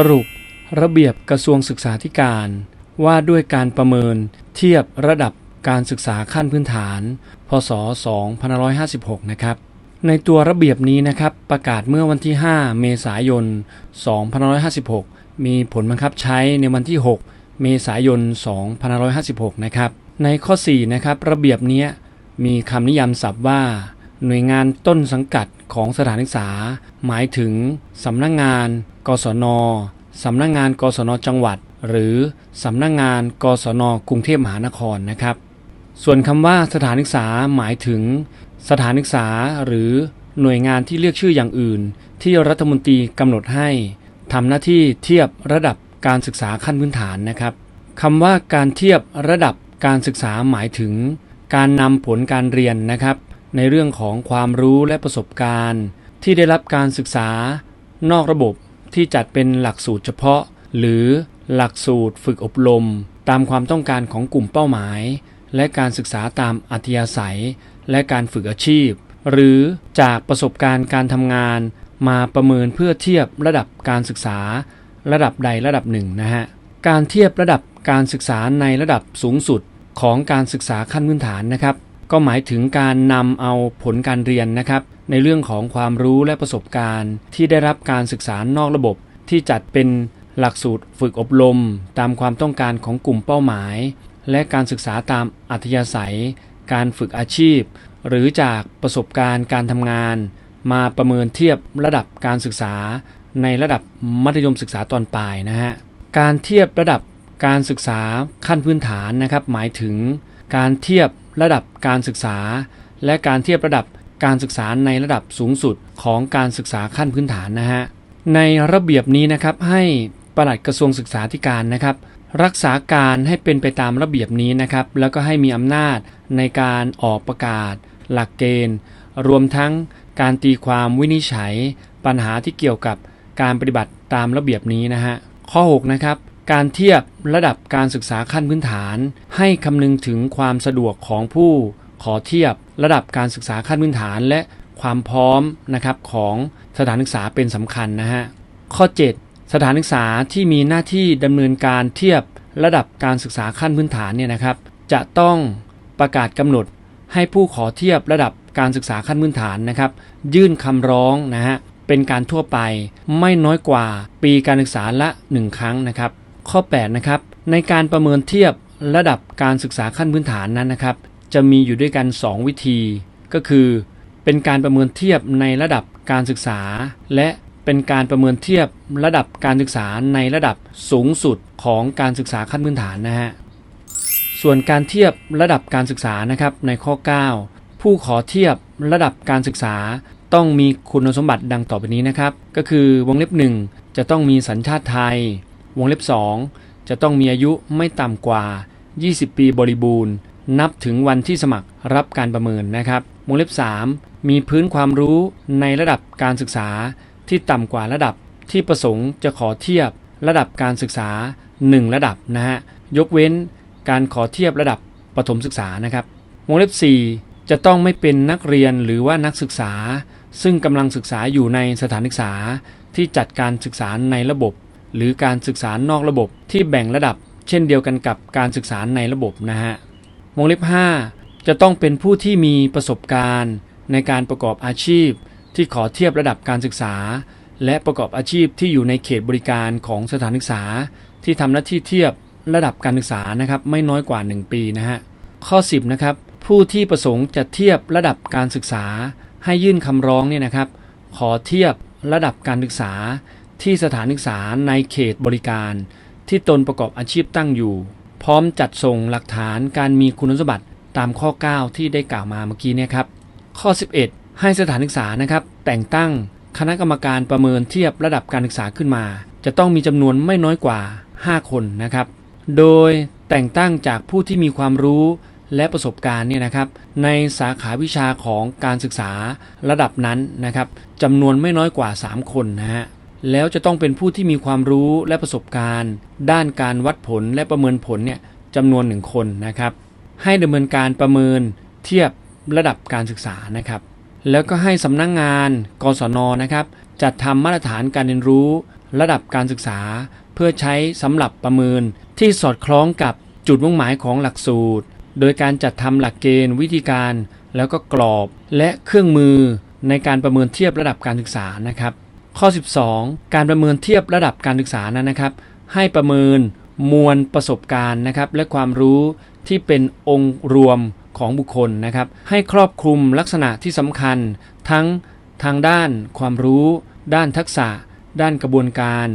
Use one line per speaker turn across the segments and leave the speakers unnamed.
สรุประเบียบกระทรวงศึกษาธิการ ว่าด้วยการประเมินเทียบระดับการศึกษาขั้นพื้นฐาน พศ 2556 นะครับ ในตัวระเบียบนี้นะครับ ประกาศเมื่อวันที่ 5 เมษายน 2556 มีผลบังคับใช้ในวันที่ 6 เมษายน 2556 นะครับ ในข้อ 4 นะครับ ระเบียบนี้มีคำนิยามศัพท์ว่า หน่วยงานต้นสังกัดของสถานศึกษา หมายถึงสำนักงงาน กศนสำนักงงาน กศนจังหวัด หรือสำนักงงาน กศนกรุงเทพมหานครนะครับ ส่วนคำว่าสถานศึกษาหมายถึง สถานศึกษาหรือหน่วยงานที่เรียกชื่ออย่างอื่น ที่รัฐมนตรีกำหนดให้ทำหน้าที่เทียบระดับการศึกษาขั้นพื้นฐานนะครับคำว่าการเทียบระดับการศึกษาหมายถึง การนำผลการเรียนนะครับ ในเรื่องของความรู้และประสบการณ์ ที่ได้รับการศึกษานอกระบบที่จัดเป็นหลักสูตรเฉพาะ หรือหลักสูตรฝึกอบรม ตามความต้องการของกลุ่มเป้าหมาย และการศึกษาตามอัธยาศัย และการฝึกอาชีพ หรือจากประสบการณ์การทำงาน มาประเมินเพื่อเทียบระดับการศึกษา ระดับใดระดับหนึ่งนะฮะการเทียบระดับการศึกษาในระดับสูงสุดของการศึกษาขั้นพื้นฐานนะครับ ก็หมายถึงการนำเอาผลการเรียนนะครับ ในเรื่องของความรู้และประสบการณ์ ที่ได้รับการศึกษานอกระบบ ที่จัดเป็นหลักสูตรฝึกอบรม ตามความต้องการของกลุ่มเป้าหมาย และการศึกษาตามอัธยาศัย การฝึกอาชีพ หรือจากประสบการณ์การทำงาน มาประเมินเทียบระดับการศึกษา ในระดับมัธยมศึกษาตอนปลายนะฮะการเทียบระดับการศึกษาขั้นพื้นฐานนะครับ หมายถึงการเทียบ ระดับการศึกษา และการเทียบระดับการศึกษาในระดับสูงสุดของการศึกษาขั้นพื้นฐานนะฮะในระเบียบนี้นะครับให้ปลัดกระทรวงศึกษาธิการนะครับรักษาการให้เป็นไปตามระเบียบนี้นะครับแล้วก็ให้มีอำนาจในการออกประกาศ หลักเกณฑ์ รวมทั้งการตีความวินิจฉัย ปัญหาที่เกี่ยวกับการปฏิบัติตามระเบียบนี้นะฮะข้อ 6 นะครับ การเทียบระดับการศึกษาขั้นพื้นฐาน ให้คำนึงถึงความสะดวกของผู้ ขอเทียบระดับการศึกษาขั้นพื้นฐาน และความพร้อมนะครับของสถานศึกษาเป็นสำคัญนะฮะข้อ 7 สถานศึกษาที่มีหน้าที่ดำเนินการเทียบระดับการศึกษาขั้นพื้นฐานเนี่ยนะครับ จะต้องประกาศกำหนดให้ผู้ขอเทียบระดับการศึกษาขั้นพื้นฐานนะครับ ยื่นคำร้องนะฮะเป็นการทั่วไปไม่น้อยกว่าปีการศึกษาละ 1 ครั้งนะครับ ข้อ 8 นะครับ ในการประเมินเทียบระดับการศึกษาขั้นพื้นฐานนั้นนะครับ จะมีอยู่ด้วยกัน 2 วิธี ก็คือ เป็นการประเมินเทียบในระดับการศึกษา และเป็นการประเมินเทียบระดับการศึกษาในระดับสูงสุดของการศึกษาขั้นพื้นฐานนะฮะส่วนการเทียบระดับการศึกษานะครับในข้อ 9 ผู้ขอเทียบระดับการศึกษาต้องมีคุณสมบัติดังต่อไปนี้นะครับ ก็คือวงเล็บ 1 จะต้องมีสัญชาติไทย วงเล็บ 2 จะต้องมีอายุไม่ต่ำกว่า 20 ปีบริบูรณ์ นับถึงวันที่สมัครรับการประเมินนะครับ วงเล็บ 3 มีพื้นความรู้ในระดับการศึกษาที่ต่ำกว่าระดับที่ประสงค์จะขอเทียบระดับการศึกษา 1 ระดับนะฮะ ยกเว้นการขอเทียบระดับประถมศึกษานะครับ วงเล็บ 4 จะต้องไม่เป็นนักเรียนหรือว่านักศึกษา ซึ่งกำลังศึกษาอยู่ในสถานศึกษาที่จัดการศึกษาในระบบ หรือการศึกษานอกระบบที่แบ่งระดับ เช่นเดียวกันกับการศึกษาในระบบนะฮะวงเล็บ 5 จะต้องเป็นผู้ที่มีประสบการณ์ ในการประกอบอาชีพ ที่ขอเทียบระดับการศึกษา และประกอบอาชีพที่อยู่ในเขตบริการของสถานศึกษา ที่ทำหน้าที่เทียบระดับการศึกษานะครับไม่น้อยกว่า 1 ปีนะฮะข้อ 10นะครับผู้ที่ประสงค์จะเทียบระดับการศึกษา ให้ยื่นคำร้องเนี่ยนะครับ ขอเทียบระดับการศึกษา ที่สถานศึกษาในเขตบริการ ที่ตนประกอบอาชีพตั้งอยู่ พร้อมจัดส่งหลักฐานการมีคุณสมบัติตามข้อ 9 ที่ได้กล่าวมาเมื่อกี้เนี่ยครับข้อ 11 ให้สถานศึกษานะครับ แต่งตั้งคณะกรรมการประเมินเทียบระดับการศึกษาขึ้นมา จะต้องมีจำนวนไม่น้อยกว่า 5 คนนะครับ โดยแต่งตั้งจากผู้ที่มีความรู้และประสบการณ์เนี่ยนะครับในสาขาวิชาของการศึกษาระดับนั้นนะครับจำนวนไม่น้อยกว่า 3 คนนะฮะ แล้วจะต้องเป็นผู้ที่มีความรู้และประสบการณ์ ด้านการวัดผลและประเมินผลเนี่ยจำนวนหนึ่งคนนะครับ ให้ดำเนินการประเมินเทียบระดับการศึกษานะครับ แล้วก็ให้สำนักงงานกศนนะครับ จัดทำมาตรฐานการเรียนรู้ ระดับการศึกษา เพื่อใช้สำหรับประเมิน ที่สอดคล้องกับจุดมุ่งหมายของหลักสูตร โดยการจัดทำหลักเกณฑ์วิธีการ แล้วก็กรอบและเครื่องมือในการประเมินเทียบระดับการศึกษานะครับ ข้อ 12 การประเมินเทียบระดับการศึกษานั้นนะครับ ให้ประเมินมวลประสบการณ์นะครับ และความรู้ที่เป็นองค์รวมของบุคคลนะครับ ให้ครอบคลุมลักษณะที่สำคัญ ทั้งทางด้านความรู้ ด้านทักษะ ด้านกระบวนการ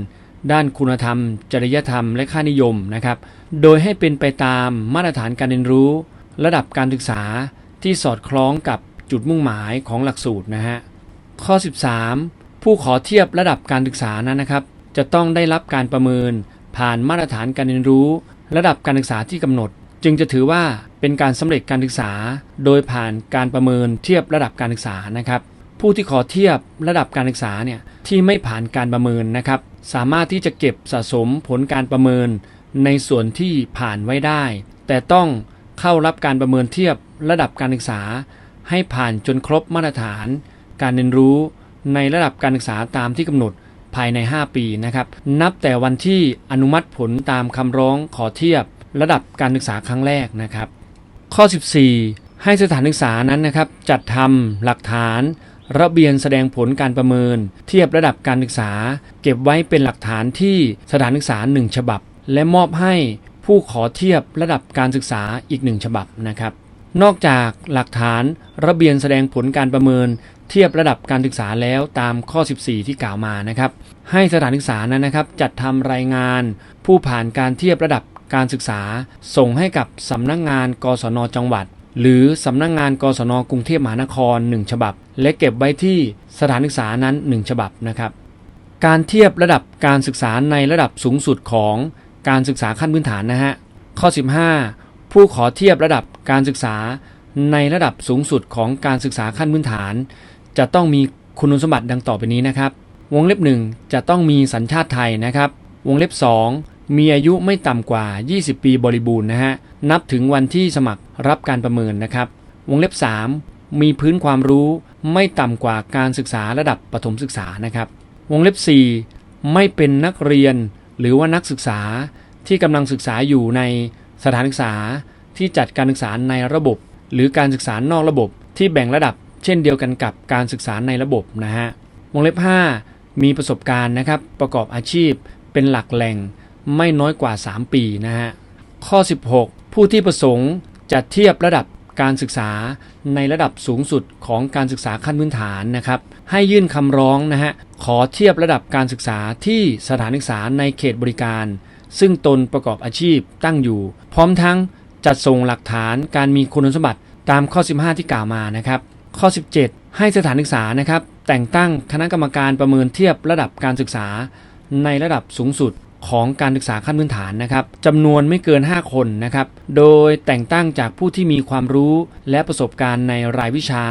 ด้านคุณธรรม จริยธรรม และค่านิยมนะครับ โดยให้เป็นไปตามมาตรฐานการเรียนรู้ ระดับการศึกษาที่สอดคล้องกับจุดมุ่งหมายของหลักสูตรนะฮะข้อ 13 ผู้ขอเทียบระดับการศึกษานั้นนะครับ จะต้องได้รับการประเมิน ผ่านมาตรฐานการเรียนรู้ ระดับการศึกษาที่กำหนด จึงจะถือว่าเป็นการสำเร็จการศึกษา โดยผ่านการประเมินเทียบระดับการศึกษานะครับผู้ที่ขอเทียบระดับการศึกษาเนี่ยที่ไม่ผ่านการประเมินนะครับ สามารถที่จะเก็บสะสมผลการประเมิน ในส่วนที่ผ่านไว้ได้ แต่ต้องเข้ารับการประเมินเทียบระดับการศึกษา ให้ผ่านจนครบมาตรฐาน การเรียนรู้ ในระดับการศึกษาตามที่กำหนดภายใน 5 ปีนะครับ นับแต่วันที่อนุมัติผลตามคำร้องขอเทียบ ระดับการศึกษาครั้งแรกนะครับ ข้อ 14 ให้สถานศึกษานั้นนะครับ จัดทำหลักฐาน ระเบียนแสดงผลการประเมิน เทียบระดับการศึกษา เก็บไว้เป็นหลักฐานที่สถานศึกษา 1 ฉบับ และมอบให้ผู้ขอเทียบระดับการศึกษาอีก1ฉบับนะครับ นอกจากหลักฐานระเบียนแสดงผลการประเมิน เทียบระดับการศึกษาแล้วตามข้อ 14 ที่กล่าวมานะครับ ให้สถานศึกษานั้นนะครับ จัดทำรายงานผู้ผ่านการเทียบระดับการศึกษา ส่งให้กับสำนักงงาน กศนจังหวัด หรือสำนักงงาน กศนกรุงเทพมหานคร 1 ฉบับ และเก็บไว้ที่สถานศึกษานั้น 1 ฉบับนะครับ การเทียบระดับการศึกษาในระดับสูงสุดของการศึกษาขั้นพื้นฐานนะฮะข้อ 15 ผู้ขอเทียบระดับการศึกษาในระดับสูงสุดของการศึกษาขั้นพื้นฐาน จะต้องมีคุณสมบัติดังต่อไปนี้นะครับ วงเล็บ 1 จะต้องมีสัญชาติไทยนะครับ วงเล็บ 2 มีอายุไม่ต่ำกว่า 20 ปีบริบูรณ์นะฮะ นับถึงวันที่สมัครรับการประเมินนะครับ วงเล็บ 3 มีพื้นความรู้ไม่ต่ำกว่าการศึกษาระดับประถมศึกษานะครับ วงเล็บ 4 ไม่เป็นนักเรียนหรือว่านักศึกษาที่กำลังศึกษาอยู่ในสถานศึกษาที่จัดการศึกษาในระบบ หรือการศึกษานอกระบบที่แบ่งระดับ เช่นเดียวกันกับการศึกษาในระบบนะฮะวงเล็บ 5 มีประสบการณ์นะครับประกอบอาชีพเป็นหลักแหล่งไม่น้อยกว่า 3 ปีนะฮะข้อ 16 ผู้ที่ประสงค์จะเทียบระดับการศึกษาในระดับสูงสุดของการศึกษาขั้นพื้นฐานนะครับ ให้ยื่นคำร้องนะฮะขอเทียบระดับการศึกษาที่สถานศึกษาในเขตบริการ ซึ่งตนประกอบอาชีพตั้งอยู่ พร้อมทั้งจัดส่งหลักฐานการมีคุณสมบัติตามข้อ 15 ที่กล่าวมานะครับ ข้อ 17 ให้สถานศึกษานะครับ แต่งตั้งคณะกรรมการประเมินเทียบระดับการศึกษา ในระดับสูงสุดของการศึกษาขั้นพื้นฐานนะครับจำนวนไม่เกิน 5 คนนะครับ โดยแต่งตั้งจากผู้ที่มีความรู้และประสบการณ์ในรายวิชา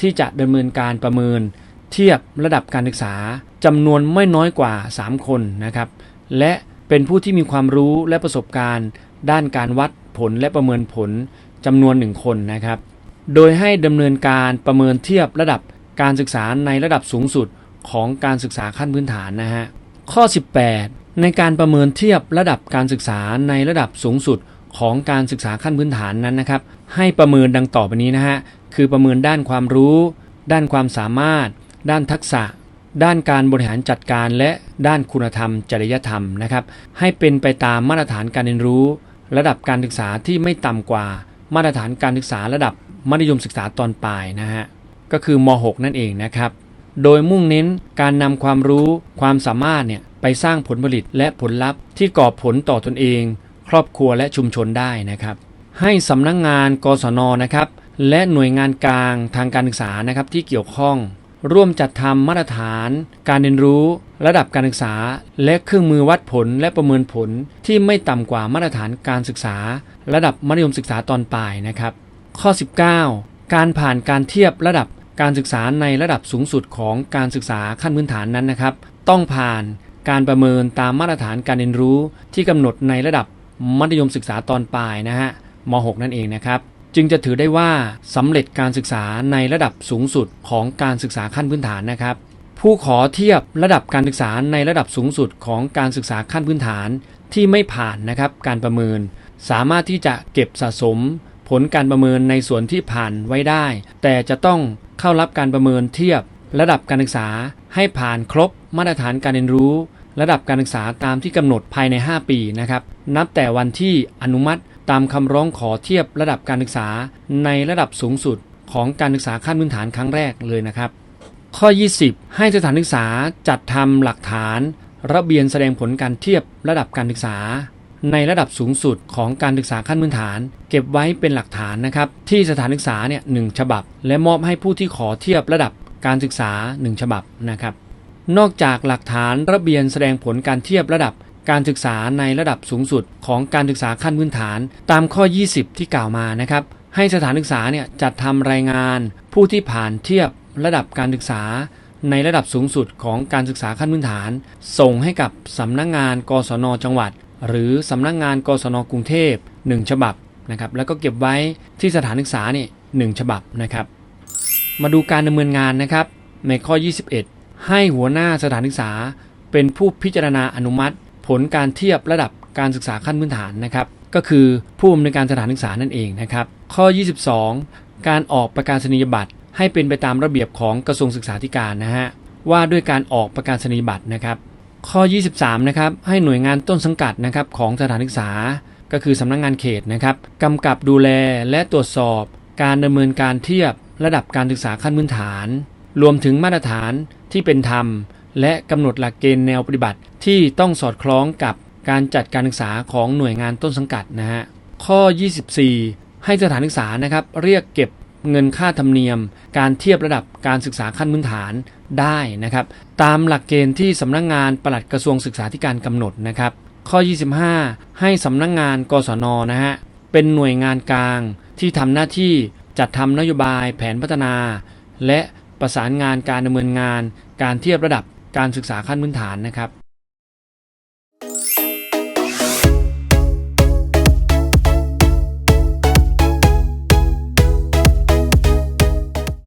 ที่จะดำเนินการประเมิน เทียบระดับการศึกษาจำนวนไม่น้อยกว่า 3 คนนะครับ และเป็นผู้ที่มีความรู้และประสบการณ์ ด้านการวัดผลและประเมินผลจำนวนหนึ่งคนนะครับ โดยให้ดำเนินการประเมินเทียบระดับการศึกษาในระดับสูงสุดของการศึกษาขั้นพื้นฐานนะฮะ ข้อ 18 ในการประเมินเทียบระดับการศึกษาในระดับสูงสุดของการศึกษาขั้นพื้นฐานนั้นนะครับ ให้ประเมินดังต่อไปนี้นะฮะ คือประเมินด้านความรู้ ด้านความสามารถ ด้านทักษะ ด้านการบริหารจัดการและด้านคุณธรรม จริยธรรมนะครับ ให้เป็นไปตามมาตรฐานการเรียนรู้ ระดับการศึกษาที่ไม่ต่ำกว่ามาตรฐานการศึกษาระดับ มัธยมศึกษาตอนปลายนะฮะก็คือม .6 นั่นเองนะครับ โดยมุ่งเน้นการนำความรู้ความสามารถเนี่ยไปสร้างผลผลิตและผลลัพธ์ที่ก่อผลต่อตนเอง ครอบครัวและชุมชนได้นะครับ ให้สำนักงงานกศนนะครับ และหน่วยงานกลางทางการศึกษานะครับที่เกี่ยวข้อง ร่วมจัดทำมาตรฐาน การเรียนรู้ ระดับการศึกษา และเครื่องมือวัดผลและประเมินผลที่ไม่ต่ำกว่ามาตรฐานการศึกษา ระดับมัธยมศึกษาตอนปลายนะครับ ข้อ 19 การผ่านการเทียบระดับการศึกษาในระดับสูงสุดของการศึกษาขั้นพื้นฐานนั้นนะครับ ต้องผ่านการประเมินตามมาตรฐานการเรียนรู้ที่กำหนดในระดับมัธยมศึกษาตอนปลายนะฮะม .6 นั่นเองนะครับ จึงจะถือได้ว่าสำเร็จการศึกษาในระดับสูงสุดของการศึกษาขั้นพื้นฐานนะครับผผู้ขอเทียบระดับการศึกษาในระดับสูงสุดของการศึกษาขั้นพื้นฐานที่ไม่ผ่านนะครับการประเมิน สามารถที่จะเก็บสะสม ผลการประเมินในส่วนที่ผ่านไว้ได้ แต่จะต้องเข้ารับการประเมินเทียบ ระดับการศึกษาให้ผ่านครบมาตรฐานการเรียนรู้ ระดับการศึกษาตามที่กำหนดภายใน 5 ปีนะครับ นับแต่วันที่อนุมัติตามคำร้องขอเทียบระดับการศึกษาในระดับสูงสุดของการศึกษาขั้นพื้นฐานครั้งแรกเลยนะครับ ข้อ 20 ให้สถานศึกษาจัดทำหลักฐาน ระเบียนแสดงผลการเทียบระดับการศึกษา ในระดับสูงสุดของการศึกษาขั้นพื้นฐาน เก็บไว้เป็นหลักฐานนะครับที่สถานศึกษาเนี่ยหนึ่งฉบับ และมอบให้ผู้ที่ขอเทียบระดับการศึกษา 1 ฉบับนะครับนอกจากหลักฐานระเบียนแสดงผลการเทียบระดับการศึกษาในระดับสูงสุดของการศึกษาขั้นพื้นฐาน ตามข้อ 20 ที่กล่าวมานะครับให้สถานศึกษาเนี่ยจัดทำรายงานผู้ที่ผ่านเทียบระดับการศึกษา ในระดับสูงสุดของการศึกษาขั้นพื้นฐาน ส่งให้กับสำนักงงาน กศนจังหวัด หรือสำนักงงานกศนกรุงเทพ 1 ฉบับนะครับแล้วก็เก็บไว้ที่สถานศึกษาเนี่ยหนึ่งฉบับนะครับ มาดูการดำเนินงานนะครับในข้อ 21 ให้หัวหน้าสถานศึกษา เป็นผู้พิจารณาอนุมัติ ผลการเทียบระดับการศึกษาขั้นพื้นฐานนะครับก็คือผู้อำนวยการสถานศึกษานั่นเองนะครับข้อ 22 การออกประกาศนียบัตรให้เป็นไปตามระเบียบของกระทรวงศึกษาธิการนะฮะว่าด้วยการออกประกาศนียบัตรนะครับ ข้อ 23 นะครับ ให้หน่วยงานต้นสังกัดนะครับของสถานศึกษา ก็คือสำนักงงานเขตนะครับกำกับดูแลและตรวจสอบ การดำเนินการเทียบระดับการศึกษาขั้นพื้นฐาน รวมถึงมาตรฐานที่เป็นธรรม และกำหนดหลักเกณฑ์แนวปฏิบัติ ที่ต้องสอดคล้องกับการจัดการศึกษาของหน่วยงานต้นสังกัดนะฮะข้อ 24 ให้สถานศึกษานะครับเรียกเก็บ เงินค่าธรรมเนียม การเทียบระดับการศึกษาขั้นพื้นฐานได้นะครับ ตามหลักเกณฑ์ที่สำนักงงานปลัดกระทรวงศึกษาธิการกำหนดนะครับ ข้อ 25 ให้สำนักงงานกศนนะฮะเป็นหน่วยงานกลางที่ทำหน้าที่จัดทำนโยบายแผนพัฒนา และประสานงานการดำเนินงาน การเทียบระดับการศึกษาขั้นพื้นฐานนะครับ